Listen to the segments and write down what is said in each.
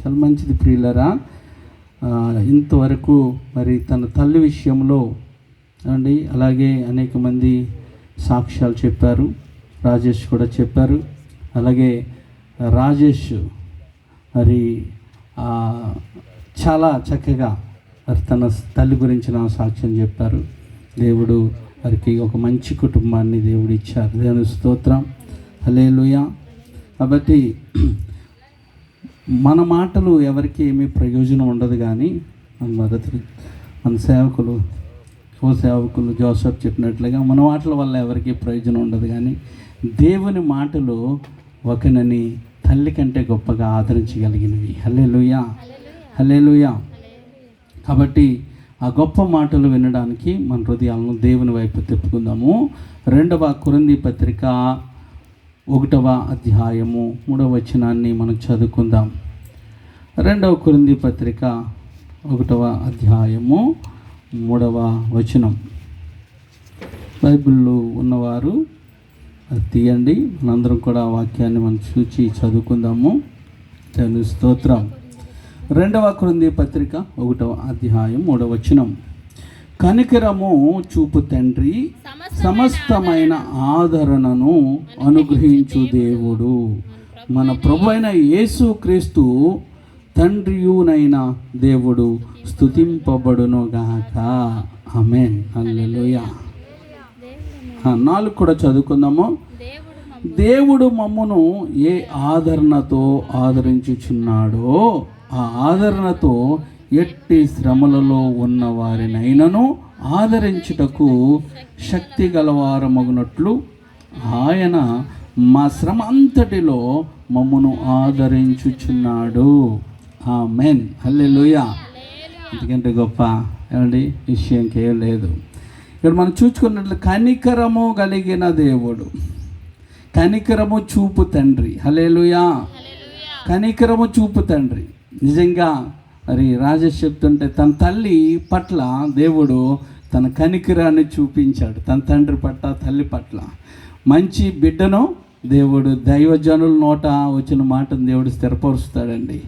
చాలా మంచిది ప్రియులరా. ఇంతవరకు మరి తన తల్లి విషయంలో అండి అలాగే అనేక మంది సాక్ష్యాలు చెప్పారు రాజేష్ కూడా చెప్పారు. అలాగే రాజేష్ మరి చాలా చక్కగా మరి తన తల్లి గురించిన సాక్ష్యం చెప్పారు. దేవుడు వారికి ఒక మంచి కుటుంబాన్ని దేవుడు ఇచ్చారు దేవుని స్తోత్రం. హలేలుయా కాబట్టి మన మాటలు ఎవరికి ఏమీ ప్రయోజనం ఉండదు కానీ మన మొదటి మన సేవకులు ఓ సేవకులు జోసఫ్ చెప్పినట్లుగా మన మాటల వల్ల ఎవరికి ప్రయోజనం ఉండదు కానీ దేవుని మాటలు ఒకనని తల్లి కంటే గొప్పగా ఆదరించగలిగినవి. హలే లుయా హలే కాబట్టి ఆ గొప్ప మాటలు వినడానికి మన హృదయాలను దేవుని వైపు తిప్పుకుందాము. రెండవ కురంది పత్రిక ఒకటవ అధ్యాయము మూడవ వచనాన్ని మనం చదువుకుందాం. రెండవ కురింది పత్రిక ఒకటవ అధ్యాయము మూడవ వచనం. బైబిల్లో ఉన్నవారు అది తీయండి మనందరం కూడా వాక్యాన్ని మనం చూచి చదువుకుందాము. తెలుగు స్తోత్రం. రెండవ కృంది పత్రిక ఒకటవ అధ్యాయం మూడవ వచనం. కనికరము చూపు తండ్రి సమస్తమైన ఆదరణను అనుగ్రహించు దేవుడు. మన ప్రభు అయిన యేసు క్రీస్తు తండ్రియునైన దేవుడు స్థుతింపబడునుగాక గాక. అల్లెలుయ నాలుగు కూడా చదువుకుందాము. దేవుడు మమ్మను ఏ ఆదరణతో ఆదరించుచున్నాడో ఆ ఆదరణతో ఎట్టి శ్రమలలో ఉన్న వారినైనను ఆదరించుటకు శక్తి గలవారమగునట్లు ఆయన మా శ్రమ అంతటిలో మమ్మను ఆదరించుచున్నాడు. ఆ మెన్ హల్లెలూయా. ఎందుకంటే గొప్ప. ఏమండి? విషయం ఇంకేం లేదు. ఇక్కడ మనం చూసుకున్నట్లు కనికరము కలిగిన దేవుడు. కనికరము చూపు తండ్రి. హలేలుయా కనికరము చూపు తండ్రి. నిజంగా మరి రాజేష్ చెప్తుంటే తన తల్లి పట్ల దేవుడు తన కనికిరాన్ని చూపించాడు. తన తండ్రి పట్ల తల్లి పట్ల. మంచి బిడ్డను దేవుడు దైవజనుల నోట వచ్చిన మాటను దేవుడు స్థిరపరుస్తాడండి.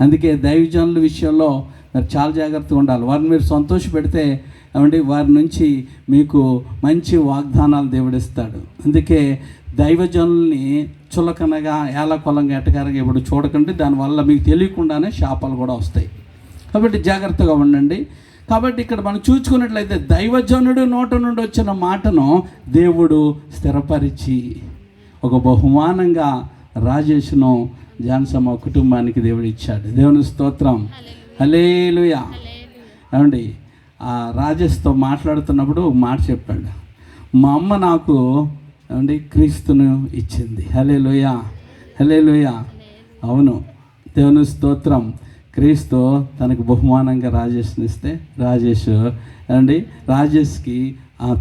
అందుకే దైవజనుల విషయంలో మరి చాలా జాగ్రత్తగా ఉండాలి. వారిని మీరు సంతోష పెడితే ఏమండి వారి నుంచి మీకు మంచి వాగ్దానాలు దేవుడిస్తాడు అందుకే దైవజనుల్ని చులకనగా ఏలకొలంగా ఎటకారంగా ఇప్పుడు చూడకండి దానివల్ల మీకు తెలియకుండానే శాపాలు కూడా వస్తాయి. కాబట్టి జాగ్రత్తగా ఉండండి. కాబట్టి ఇక్కడ మనం చూసుకున్నట్లయితే దైవజనుడు నోట నుండి వచ్చిన మాటను దేవుడు స్థిరపరిచి ఒక బహుమానంగా రాజేష్ను జాన్సమ్మ కుటుంబానికి దేవుడు ఇచ్చాడు. దేవుని స్తోత్రం. హలేలుయా ఏమండి ఆ రాజేష్తో మాట్లాడుతున్నప్పుడు మాట చెప్పాడు. మా అమ్మ నాకు ఏమండి? క్రీస్తును ఇచ్చింది. హలే లోయ హలే లోయ అవును. దేవుని స్తోత్రం. క్రీస్తు తనకు బహుమానంగా రాజేష్ని ఇస్తే రాజేష్ ఏమండి? రాజేష్కి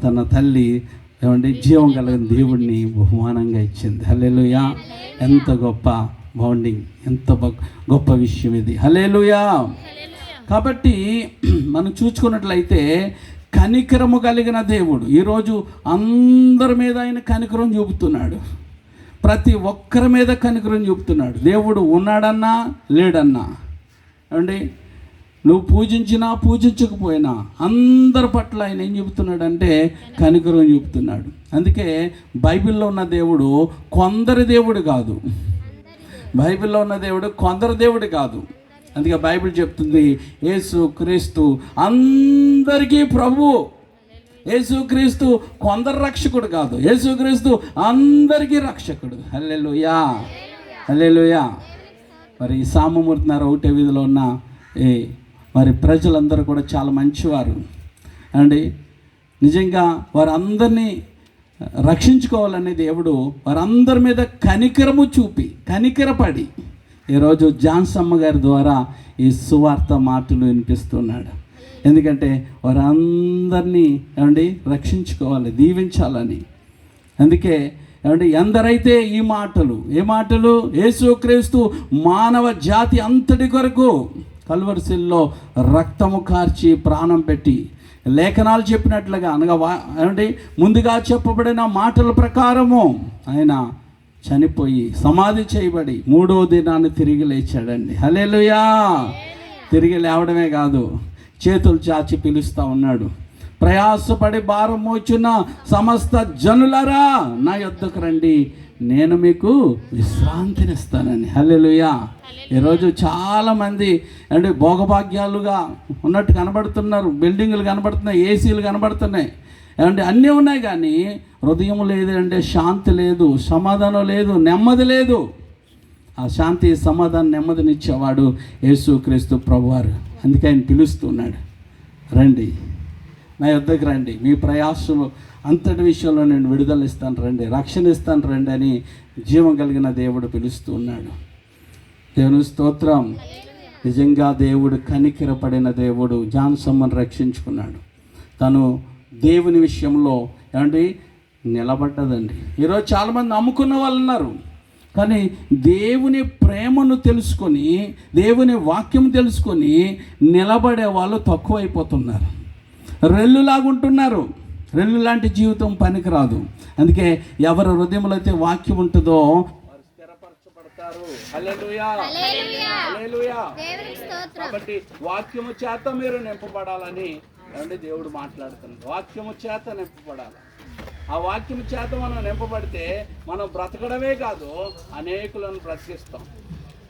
తన తల్లి ఏమండి? జీవం కలిగిన దేవుడిని బహుమానంగా ఇచ్చింది. హలేలుయా ఎంత గొప్ప బౌండింగ్. ఎంత గొప్ప విషయం ఇది. హలేలుయా కాబట్టి మనం చూసుకున్నట్లయితే కనికరము కలిగిన దేవుడు. ఈరోజు అందరి మీద ఆయన కనికరం చూపుతున్నాడు. ప్రతి ఒక్కరి మీద కనికరం చూపుతున్నాడు. దేవుడు ఉన్నాడన్నా లేడన్నా. ఏమండి? నువ్వు పూజించినా పూజించకపోయినా అందరి పట్ల ఆయన ఏం చెబుతున్నాడంటే కనికరం చూపుతున్నాడు. అందుకే బైబిల్లో ఉన్న దేవుడు కొందరి దేవుడు కాదు. బైబిల్లో ఉన్న దేవుడు కొందరు దేవుడు కాదు. అందుకే బైబిల్ చెప్తుంది యేసు క్రీస్తు అందరికీ ప్రభు. యేసుక్రీస్తు కొందరు రక్షకుడు కాదు. యేసుక్రీస్తు అందరికీ రక్షకుడు. హల్లెలుయా. హల్లెలుయా. మరి సామమూర్తినారు ఒకటే వీధిలో ఉన్న ఏ మరి ప్రజలందరూ కూడా చాలా మంచివారు. అండి నిజంగా వారందరినీ రక్షించుకోవాలనే దేవుడు వారందరి మీద కనికరము చూపి కనికరపడి ఈరోజు జాన్సమ్మ గారి ద్వారా ఈ సువార్త మాటలు వినిపిస్తున్నాడు. ఎందుకంటే వారందరినీ ఏమండి రక్షించుకోవాలి దీవించాలని. అందుకే ఏమంటే ఎందరైతే ఈ మాటలు ఏ మాటలు? యేసుక్రీస్తు మానవ జాతి అంతటి కొరకు కల్వరిశిల్లో రక్తము కార్చి ప్రాణం పెట్టి లేఖనాలు చెప్పినట్లుగా అనగా వా ఏమంటే ముందుగా చెప్పబడిన మాటల ప్రకారము ఆయన చనిపోయి సమాధి చేయబడి మూడో దినాన్ని తిరిగి లేచాడండి. హలేలుయా తిరిగి లేవడమే కాదు చేతులు చాచి పిలుస్తూ ఉన్నాడు. ప్రయాసపడి భారం మోచున్న సమస్త జనులరా నా యొద్దకు రండి. నేను మీకు విశ్రాంతినిస్తానని. హల్లెలూయా. ఈరోజు చాలామంది అంటే భోగభాగ్యాలుగా ఉన్నట్టు కనబడుతున్నారు. బిల్డింగులు కనబడుతున్నాయి ఏసీలు కనబడుతున్నాయి. ఏమంటే అన్నీ ఉన్నాయి కానీ హృదయం లేదు అంటే శాంతి లేదు సమాధానం లేదు నెమ్మది లేదు. ఆ శాంతి సమాధానం నెమ్మదినిచ్చేవాడు యేసు క్రీస్తు ప్రభువారు. అందుకే ఆయన పిలుస్తున్నాడు. రండి. నా యొద్దకు రండి. మీ ప్రయాసలు అంతటి విషయంలో నేను విడుదల ఇస్తాను రండి. రక్షణ ఇస్తాను రండి అని జీవం కలిగిన దేవుడు పిలుస్తూ ఉన్నాడు. దేవుని స్తోత్రం. నిజంగా దేవుడు కనికిరపడిన దేవుడు జాన్సమ్మను రక్షించుకున్నాడు. తను దేవుని విషయంలో ఏమండి? నిలబడ్డదండి. ఈరోజు చాలామంది నమ్ముకున్న వాళ్ళు ఉన్నారు. కానీ దేవుని ప్రేమను తెలుసుకొని దేవుని వాక్యం తెలుసుకొని నిలబడే వాళ్ళు తక్కువైపోతున్నారు. రెల్లులాగుంటున్నారు. రెల్లు లాంటి జీవితం పనికిరాదు. అందుకే ఎవరి హృదయంలో అయితే వాక్యం ఉంటుందో కాబట్టి వాక్యము చేత మీరు నింపబడాలని ఏమండి దేవుడు మాట్లాడుతున్నాడు. వాక్యము చేత నింపబడాలి. ఆ వాక్యము చేత మనం నింపబడితే మనం బ్రతకడమే కాదు అనేకులను బ్రతికిస్తాం.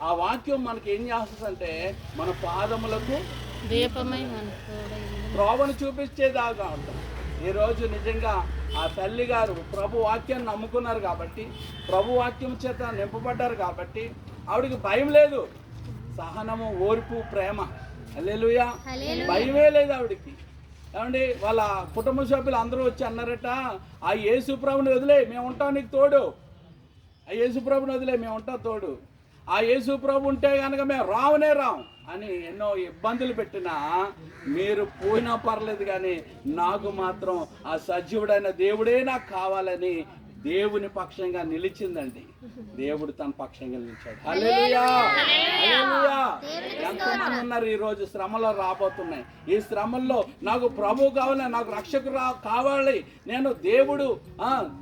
ఆ వాక్యం మనకి ఏం చేస్తుందంటే మన పాదములకు దీపమై త్రోవను ఉంటాం. ఈరోజు నిజంగా ఆ తల్లి గారు ప్రభు వాక్యాన్ని నమ్ముకున్నారు కాబట్టి ప్రభు వాక్యం చేత నింపబడ్డారు కాబట్టి ఆవిడకి భయం లేదు. సహనము ఓర్పు ప్రేమ. అల్లెలుయా భయమే లేదు ఆవిడకి. ఏమండి వాళ్ళ కుటుంబ సభ్యులు అందరూ వచ్చి అన్నారట ఆ యేసు ప్రభుని వదిలే మేము ఉంటాం నీకు తోడు. ఆ యేసు ప్రభుని వదిలే మేము ఉంటాం తోడు. ఆ యేసు ప్రభు ఉంటే కనుక మేము రావనే రావు అని ఎన్నో ఇబ్బందులు పెట్టినా మీరు పోయినా పర్లేదు కానీ నాకు మాత్రం ఆ సజీవుడైన దేవుడే నాకు కావాలని దేవుని పక్షంగా నిలిచిందండి. దేవుడు తన పక్షంగా నిలిచాడు. హల్లెలూయా! ఎంతమంది ఉన్నారు ఈరోజు శ్రమలో రాబోతున్నాయి. ఈ శ్రమల్లో నాకు ప్రభు కావాలి నాకు రక్షకుడు రా కావాలి. నేను దేవుడు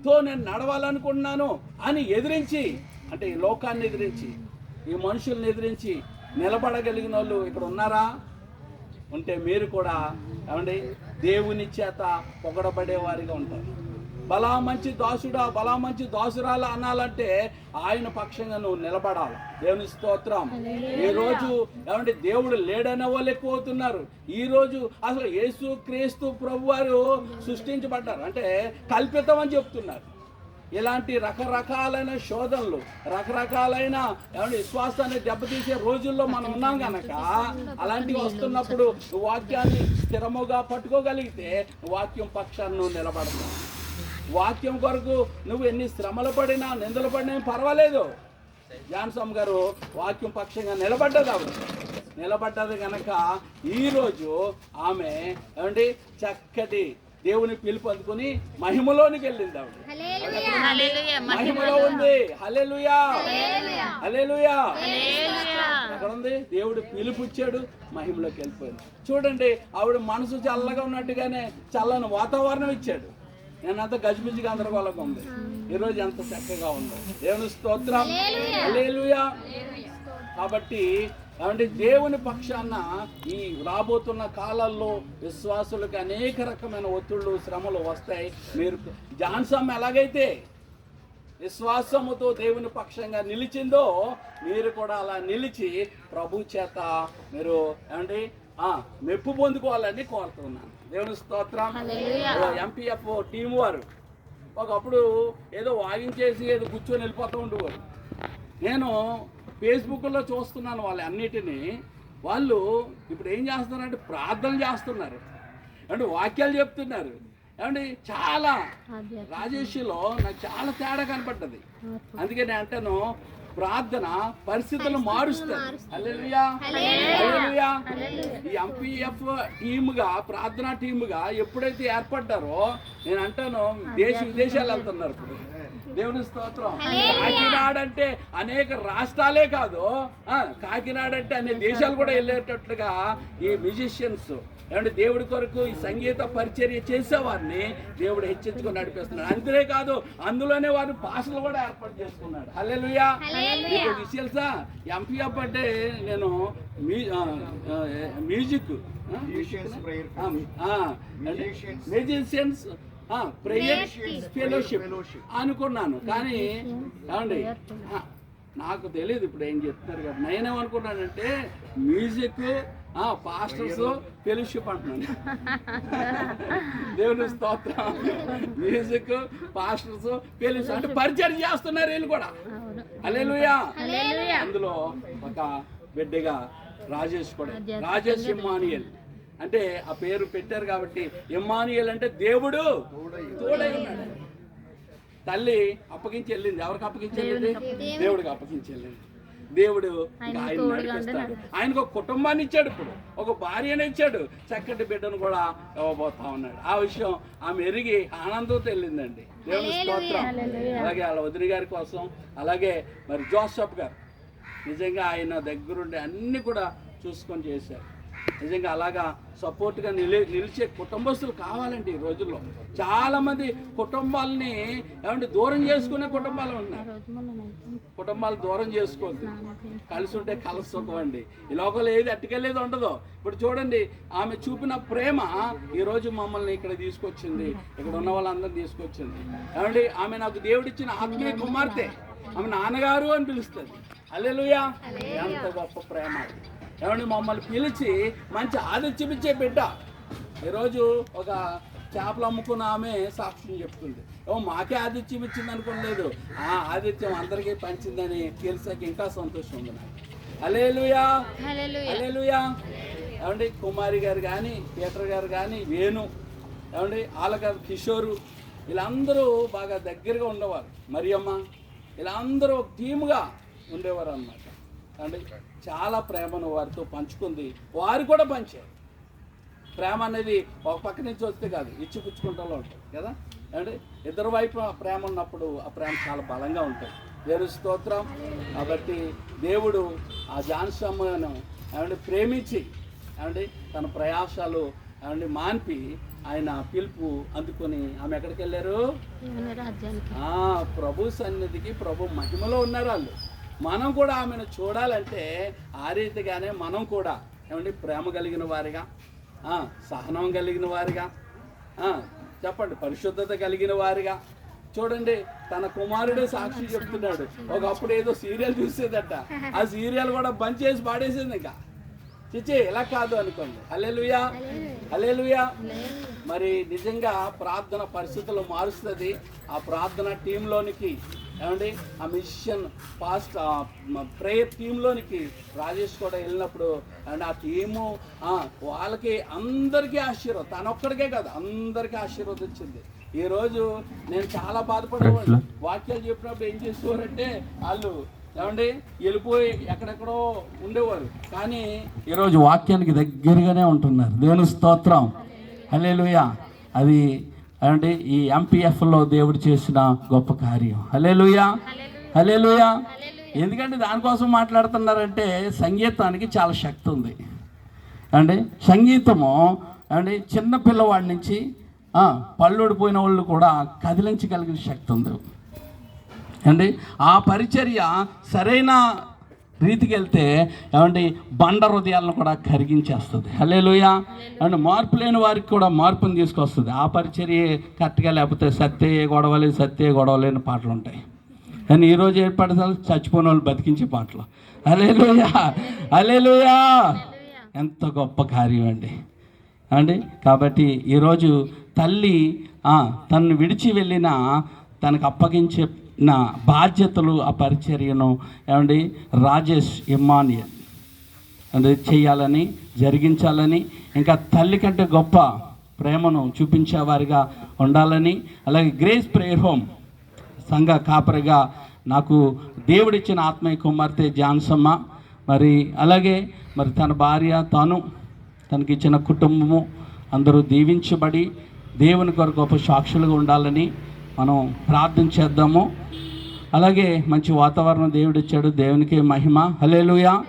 తో నేను నడవాలనుకుంటున్నాను అని ఎదిరించి అంటే ఈ లోకాన్ని ఎదిరించి ఈ మనుషుల్ని ఎదిరించి నిలబడగలిగిన వాళ్ళు ఇక్కడ ఉన్నారా? ఉంటే మీరు కూడా ఏమండి దేవుని చేత పొగడబడే వారిగా ఉంటారు. బలా మంచి దాసుడా బలా మంచి దాసురాలా అనాలంటే ఆయన పక్షంగా నువ్వు నిలబడాలి. దేవుని స్తోత్రం. ఈ రోజు ఏమంటే దేవుడు లేడనే వాళ్ళు ఎక్కువ అవుతున్నారు. ఈ రోజు అసలు యేసు క్రీస్తు ప్రభు వారు సృష్టించబడ్డారు. అంటే కల్పితం అని చెప్తున్నారు. ఇలాంటి రకరకాలైన శోధనలు రకరకాలైన విశ్వాసాన్ని దెబ్బతీసే రోజుల్లో మనం ఉన్నాం కనుక అలాంటివి వస్తున్నప్పుడు వాక్యాన్ని స్థిరముగా పట్టుకోగలిగితే వాక్యం పక్షాన్ని నువ్వు నిలబడతావు వాక్యం కొరకు నువ్వు ఎన్ని శ్రమలు పడినా నిందలు పడినా పర్వాలేదు. జాన్సమ్ గారు వాక్యం పక్షంగా నిలబడ్డది ఆవిడ. నిలబడ్డది కనుక ఈరోజు ఆమె ఏమండి చక్కటి దేవుని పిలుపు అందుకుని మహిమలోనికి వెళ్ళింది ఆవిడ. మహిమలో ఉంది. హల్లెలూయా. హల్లెలూయా. ఎక్కడ ఉంది? దేవుడు పిలుపు ఇచ్చాడు మహిమలోకి వెళ్ళిపోయింది. చూడండి ఆవిడ మనసు చల్లగా ఉన్నట్టుగానే చల్లని వాతావరణం ఇచ్చాడు. నేను అంత గజిబిజి గందరగోళంగా ఉంది ఈరోజు ఎంత చక్కగా ఉందో. దేవుని స్తోత్రం. హల్లెలూయా. కాబట్టి కాబట్టి దేవుని పక్షాన ఈ రాబోతున్న కాలాల్లో విశ్వాసులకు అనేక రకమైన ఒత్తిళ్ళు శ్రమలు వస్తాయి. మీరు జాన్సమ్ ఎలాగైతే విశ్వాసముతో దేవుని పక్షంగా నిలిచిందో మీరు కూడా అలా నిలిచి ప్రభు చేత మీరు ఏమండి? ఆ, మెప్పు పొందుకోవాలని కోరుతున్నాను. దేవుని స్తోత్రం. ఎంపీఎఫ్ టీం వారు. ఒకప్పుడు ఏదో వాగించేసి ఏదో కూర్చొని వెళ్ళిపోతూ ఉండేవారు. నేను ఫేస్బుక్లో చూస్తున్నాను వాళ్ళ అన్నిటినీ. వాళ్ళు ఇప్పుడు ఏం చేస్తున్నారంటే ప్రార్థన చేస్తున్నారు. అంటే వాక్యాలు చెప్తున్నారు. ఏమండి చాలా రాజేష్లో నాకు చాలా తేడా కనపడ్డది. అందుకే నేను అంటాను ప్రార్థన పరిస్థితులు మారుస్తారు ఈ ఎంపీఎఫ్ టీముగా ప్రార్థనా టీముగా ఎప్పుడైతే ఏర్పడ్డారో నేను అంటాను దేశ విదేశాలు వెళ్తున్నారు ఇప్పుడు. దేవుని స్తోత్రం. కాకినాడ అంటే అనేక రాష్ట్రాలే కాదు. ఆ, కాకినాడ అంటే అనే దేశాలు కూడా వెళ్ళేటట్లుగా ఈ మ్యూజిషియన్స్ ఏమంటే దేవుడి కొరకు ఈ సంగీత పరిచర్య చేసేవారిని దేవుడు హెచ్చించుకొని నడిపిస్తున్నాడు. అంతే కాదు అందులోనే వారు భాషలు కూడా ఏర్పాటు చేసుకున్నాడు. హల్లెలూయా. మీకు విషయాల్సా ఎంపీఎఫ్ అంటే నేను మ్యూజిక్. మ్యూజిషియన్స్ ప్రేయర్ ఫెలోషిప్ అనుకున్నాను. కానీ ఏమండి? నాకు తెలియదు ఇప్పుడు ఏం చెప్తున్నారు కదా. నేనేమనుకున్నానంటే మ్యూజిక్ పాస్టర్స్ ఫెలోషిప్ అంటున్నాను. దేవుని స్తోత్రం. మ్యూజిక్ పాస్టర్స్ ఫెలోషిప్ అంటే పరిచయం చేస్తున్నారు వీళ్ళు కూడా. అల్లెలుయా అందులో ఒక బిడ్డగా రాజేష్ కూడా. రాజేష్ ఇమ్మానియల్. అంటే ఆ పేరు పెట్టారు కాబట్టి ఇమ్మానియల్ అంటే దేవుడు తోడై ఉన్నాడు. తల్లి అప్పగించి వెళ్ళింది. ఎవరికి అప్పగించి వెళ్ళింది? దేవుడికి అప్పగించి వెళ్ళింది. దేవుడు ఆయన నడిపిస్తాడు. ఆయనకు ఒక కుటుంబాన్ని ఇచ్చాడు ఇప్పుడు. ఒక భార్యను ఇచ్చాడు. చక్కటి బిడ్డను కూడా ఇవ్వబోతా ఉన్నాడు. ఆ విషయం ఆమె ఎరిగి ఆనందంతో వెళ్ళిందండి. దేవుని స్తోత్రం. అలాగే వాళ్ళ వదిలి గారి కోసం అలాగే మరి జోసఫ్ గారు. నిజంగా ఆయన దగ్గరుండి అన్ని కూడా చూసుకొని చేశారు. నిజంగా అలాగా సపోర్ట్గా నిలి నిలిచే కుటుంబస్తులు కావాలండి ఈ రోజుల్లో. చాలామంది కుటుంబాలని ఏమంటే దూరం చేసుకునే కుటుంబాలు ఉన్నాయి. కుటుంబాలు దూరం చేసుకోవద్దు. కలిసి ఉంటే కలిసి అండి. ఈ లోకంలో ఏది అట్టుకెళ్ళేది ఉండదు. ఇప్పుడు చూడండి ఆమె చూపిన ప్రేమ ఈరోజు మమ్మల్ని ఇక్కడ తీసుకొచ్చింది. ఇక్కడ ఉన్న వాళ్ళందరినీ తీసుకొచ్చింది. ఏమండి ఆమె నాకు దేవుడిచ్చిన ఆత్మీయ కుమార్తె. ఆమె నాన్నగారు అని పిలుస్తుంది. అల్లెలుయా ఎంత గొప్ప ప్రేమ ఏమండి మమ్మల్ని పిలిచి మంచి ఆదిత్యం ఇచ్చే బిడ్డ. ఈరోజు ఒక చేపలు అమ్ముకున్న ఆమె సాక్ష్యం చెప్తుంది. ఓ మాకే ఆదిత్యం ఇచ్చింది అనుకోలేదు. ఆ ఆదిత్యం అందరికీ పంచిందని తెలిసాక ఇంకా సంతోషం ఉంది నాకు. అలేలుయా అలేలుయా ఏమండి కుమారి గారు కానీ పీటర్ గారు కానీ వేణు ఏమండి ఆలగారు కిషోరు వీళ్ళందరూ బాగా దగ్గరగా ఉండేవారు. మరియమ్మ వీళ్ళందరూ ఒక టీముగా ఉండేవారు అన్నమాట అంటే చాలా ప్రేమను వారితో పంచుకుంది. వారు కూడా పంచారు. ప్రేమ అనేది ఒక పక్క నుంచి వస్తే కాదు ఇచ్చి పుచ్చుకుంటూ ఉంటుంది కదా? అంటే ఇద్దరు వైపు ఆ ప్రేమ ఉన్నప్పుడు ఆ ప్రేమ చాలా బలంగా ఉంటుంది. దేవుని స్తోత్రం. కాబట్టి దేవుడు ఆ జాన్సమ్మను ఏమంటే ప్రేమించి ఏమంటే తన ప్రయాసాలు ఏమంటే మాన్పి ఆయన పిలుపు అందుకొని ఆమె ఎక్కడికి వెళ్ళారు ప్రభు సన్నిధికి ప్రభు మహిమలో ఉన్నారు వాళ్ళు. మనం కూడా ఆమెను చూడాలంటే ఆ రీతిగానే మనం కూడా ఏమండి ప్రేమ కలిగిన వారిగా సహనం కలిగిన వారిగా చెప్పండి పరిశుద్ధత కలిగిన వారిగా. చూడండి తన కుమారుడే సాక్షి చెప్తున్నాడు. ఒకప్పుడు ఏదో సీరియల్ చూసేదట. ఆ సీరియల్ కూడా బంద్ చేసి పాడేసింది ఇంకా. చిచి ఇలా కాదు అనుకోండి. అల్లెలుయా అల్లెలుయా మరి నిజంగా ప్రార్థన పరిస్థితులు మారుస్తుంది. ఆ ప్రార్థన టీంలోనికి ఏమండి? ఆ మిషన్ పాస్ట్ ప్రేయర్ టీంలోనికి రాజేష్ కూడా వెళ్ళినప్పుడు అండ్ ఆ టీము వాళ్ళకి అందరికీ ఆశీర్వాదం తనొక్కడికే కాదు అందరికీ ఆశీర్వాదం వచ్చింది. ఈ రోజు నేను చాలా బాధపడేవాడు వాక్యాలు చెప్పినప్పుడు ఏం చేసేవారంటే వాళ్ళు ఏమండి? వెళ్ళిపోయి ఎక్కడెక్కడో ఉండేవారు. కానీ ఈరోజు వాక్యానికి దగ్గరగానే ఉంటున్నారు. దేవుని స్తోత్రం. హలేలుయా అది అంటే ఈ ఎంపీఎఫ్లో దేవుడు చేసిన గొప్ప కార్యం. హలేలుయా హలేలుయా ఎందుకంటే దానికోసం మాట్లాడుతున్నారంటే సంగీతానికి చాలా శక్తి ఉంది. అండి సంగీతము అండి చిన్న పిల్లవాడి నుంచి పళ్ళుడిపోయిన వాళ్ళు కూడా కదిలించగలిగిన శక్తి ఉంది. అండి ఆ పరిచర్య సరైన రీతికి వెళ్తే ఏమండి బండ హృదయాలను కూడా కరిగించేస్తుంది. హలేలుయ అండ్ మార్పు లేని వారికి కూడా మార్పుని తీసుకొస్తుంది. ఆ పరిచర్య కరెక్ట్గా లేకపోతే సత్తే గొడవలు సత్తే గొడవలేని పాటలు ఉంటాయి. కానీ ఈరోజు ఏర్పడతారు చచ్చిపోయిన వాళ్ళు బతికించే పాటలు. అలేలుయా అలేలుయా ఎంత గొప్ప కార్యం అండి. అండి కాబట్టి ఈరోజు తల్లి ఆ, తనను విడిచి వెళ్ళిన తనకు నా బాధ్యతలు ఆ పరిచర్యను ఏమండి? రాజేష్ ఇమ్మానియల్. అంటే చేయాలని జరిగించాలని ఇంకా తల్లి కంటే గొప్ప ప్రేమను చూపించేవారిగా ఉండాలని అలాగే గ్రేస్ ప్రేయర్ హోమ్ సంఘ కాపరిగా నాకు దేవుడిచ్చిన ఆత్మీయ కుమార్తె జాన్సమ్మ మరి అలాగే మరి తన భార్య తాను తనకిచ్చిన కుటుంబము అందరూ దీవించబడి దేవుని కొరకు గొప్ప సాక్షులుగా ఉండాలని మనం ప్రార్థన చేద్దాము. అలాగే మంచి వాతావరణం దేవుడు ఇచ్చాడు దేవునికి మహిమ. హలేలుయా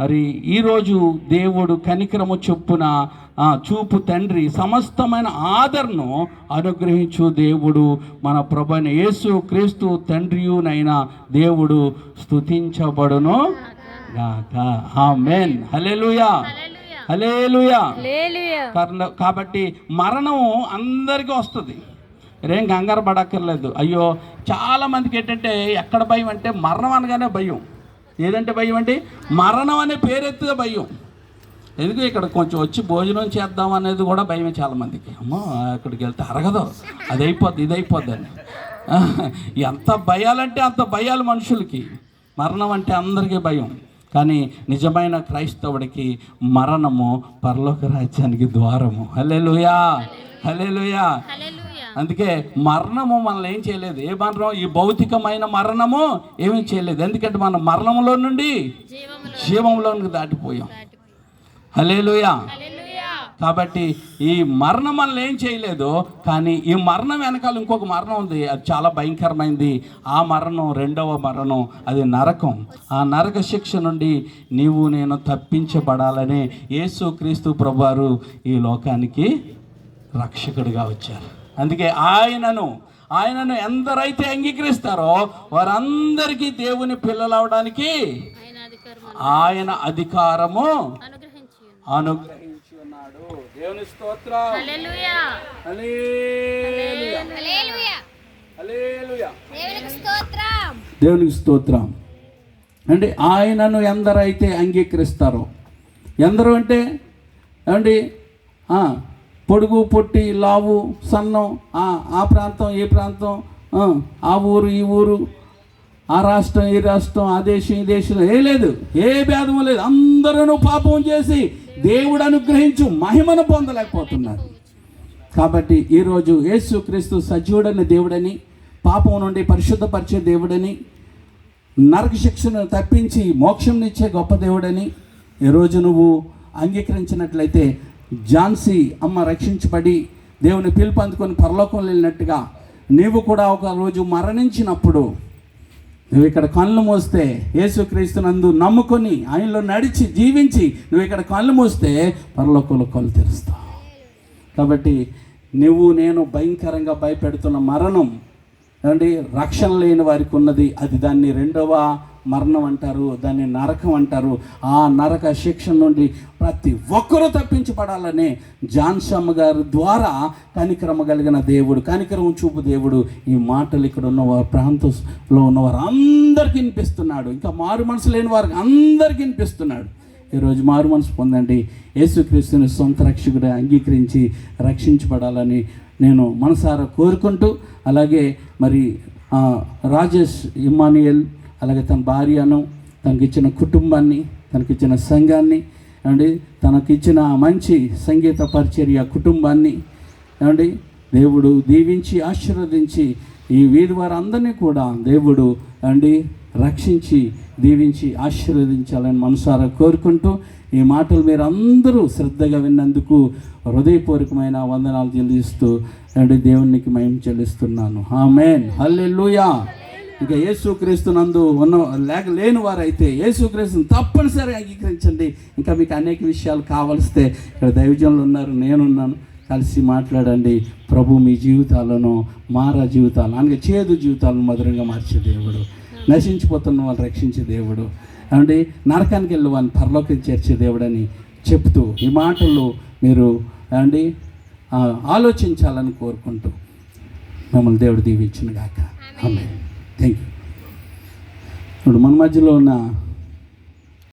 మరి ఈరోజు దేవుడు కనికరము చొప్పున ఆ, చూపు తండ్రి సమస్తమైన ఆదరణను అనుగ్రహించు దేవుడు. మన ప్రభైన యేసు క్రీస్తు తండ్రియునైన దేవుడు స్తుతించబడును గాక. ఆమేన్. హల్లెలూయా. హల్లెలూయా. కారణ- కాబట్టి మరణం అందరికీ వస్తుంది. మీరేం కంగారు పడక్కర్లేదు. అయ్యో చాలామందికి ఏంటంటే ఎక్కడ భయం అంటే మరణం అనగానే భయం. ఏదంటే భయం అంటే మరణం అనే పేరెత్తుగా భయం. ఎందుకు ఇక్కడ కొంచెం వచ్చి భోజనం చేద్దాం అనేది కూడా భయమే చాలా మందికి. అమ్మో అక్కడికి వెళ్తే అరగదు. అది అయిపోద్ది ఇది అయిపోద్దని ఎంత భయాలంటే అంత భయాలు మనుషులకి. మరణం అంటే అందరికీ భయం. కానీ నిజమైన క్రైస్తవుడికి మరణము పరలోక రాజ్యానికి ద్వారము. హలే లుయా హలే లుయా అందుకే మరణము మనల్ని ఏం చేయలేదు. ఏ మరణం ఈ భౌతికమైన మరణము ఏమీ చేయలేదు. ఎందుకంటే మనం మరణంలో నుండి జీవంలోనికి దాటిపోయాం. హలేలుయా కాబట్టి ఈ మరణం మనల్ని ఏం చేయలేదు. కానీ ఈ మరణం వెనకాల ఇంకొక మరణం ఉంది. అది చాలా భయంకరమైంది. ఆ మరణం రెండవ మరణం అది నరకం. ఆ నరక శిక్ష నుండి నీవు నేను తప్పించబడాలని యేసు క్రీస్తు ప్రభువారు ఈ లోకానికి రక్షకుడిగా వచ్చారు. అందుకే ఆయనను ఆయనను ఎందరైతే అంగీకరిస్తారో వారందరికీ దేవుని పిల్లలు అవడానికి ఆయన అధికారం ఆయన అధికారము అనుగ్రహించి ఉన్నాడు దేవుని స్తోత్రం. దేవునికి స్తోత్రం. అంటే ఆయనను ఎందరైతే అంగీకరిస్తారో ఎందరు అంటే ఏమండి? పొడుగు పొట్టి లావు సన్నం ఆ ప్రాంతం ఈ ప్రాంతం ఆ, ఆ ఊరు ఈ ఊరు ఆ రాష్ట్రం ఈ రాష్ట్రం ఆ దేశం ఈ దేశం ఏ లేదు ఏ భేదము లేదు. అందరూ పాపం చేసి దేవుడు అనుగ్రహించు మహిమను పొందలేకపోతున్నారు. కాబట్టి ఈరోజు యేసు క్రీస్తు సజీవుడని దేవుడని పాపం నుండి పరిశుద్ధపరిచే దేవుడని నరక శిక్షను తప్పించి మోక్షంనిచ్చే గొప్ప దేవుడని ఈరోజు నువ్వు అంగీకరించినట్లయితే ఝాన్సీ అమ్మ రక్షించబడి దేవుని పిలుపు అందుకొని పరలోకం వెళ్ళినట్టుగా నీవు కూడా ఒక రోజు మరణించినప్పుడు నువ్వు ఇక్కడ కళ్ళు మూస్తే యేసుక్రీస్తునందు నమ్ముకొని ఆయనలో నడిచి జీవించి నువ్వు ఇక్కడ కళ్ళు మూస్తే పరలోకంలో కళ్ళు తెరుస్తావు. కాబట్టి నువ్వు నేను భయంకరంగా భయపెడుతున్న మరణం ఏమండి? రక్షణ లేని వారికి ఉన్నది. అది దాన్ని రెండవ మరణం అంటారు దాన్ని నరకం అంటారు. ఆ నరక శిక్ష నుండి ప్రతి ఒక్కరూ తప్పించబడాలనే జాన్సమ్మ గారి ద్వారా కనికరమ కలిగిన దేవుడు కనికరం చూపు దేవుడు ఈ మాటలు ఇక్కడ ఉన్న వారి ప్రాంతంలో ఉన్నవారు అందరికీ వినిపిస్తున్నాడు. ఇంకా మారు మనసు లేని వారికి అందరికీ వినిపిస్తున్నాడు. ఈరోజు మారు మనసు పొందండి. యేసుక్రీస్తుని సొంత రక్షకుడు అంగీకరించి రక్షించబడాలని నేను మనసారా కోరుకుంటూ అలాగే మరి రాజేష్ ఇమ్మానుయల్ అలాగే తన భార్యను తనకిచ్చిన కుటుంబాన్ని తనకిచ్చిన సంఘాన్ని ఏమండి? తనకిచ్చిన మంచి సంగీత పరిచర్య కుటుంబాన్ని ఏమండి? దేవుడు దీవించి ఆశీర్వదించి ఈ వీధి వారందరినీ కూడా దేవుడు అండి రక్షించి దీవించి ఆశీర్వదించాలని మనసారా కోరుకుంటూ ఈ మాటలు మీరు అందరూ శ్రద్ధగా విన్నందుకు హృదయపూర్వకమైన వందనాలు చెల్లిస్తూ అండి దేవునికి మయం చెల్లిస్తున్నాను. ఆమెన్. హల్లెలూయా. ఇంకా యేసుక్రీస్తునందు ఉన్న లేక లేని వారైతే యేసుక్రీస్తుని తప్పనిసరిగా అంగీకరించండి. ఇంకా మీకు అనేక విషయాలు కావలిస్తే ఇక్కడ దైవజనులు ఉన్నారు నేనున్నాను. కలిసి మాట్లాడండి. ప్రభు మీ జీవితాలను మారా జీవితాలను అనగా చేదు జీవితాలను మధురంగా మార్చే దేవుడు. నశించిపోతున్న వాళ్ళు రక్షించే దేవుడు. అంటే నరకానికి వెళ్ళి వాళ్ళని పరలోకి చేర్చే దేవుడని చెప్తూ ఈ మాటలు మీరు అండి ఆలోచించాలని కోరుకుంటూ మమ్మల్ని దేవుడు దీవించిన గాక ఆమె థ్యాంక్ యూ ఇప్పుడు మన మధ్యలో ఉన్న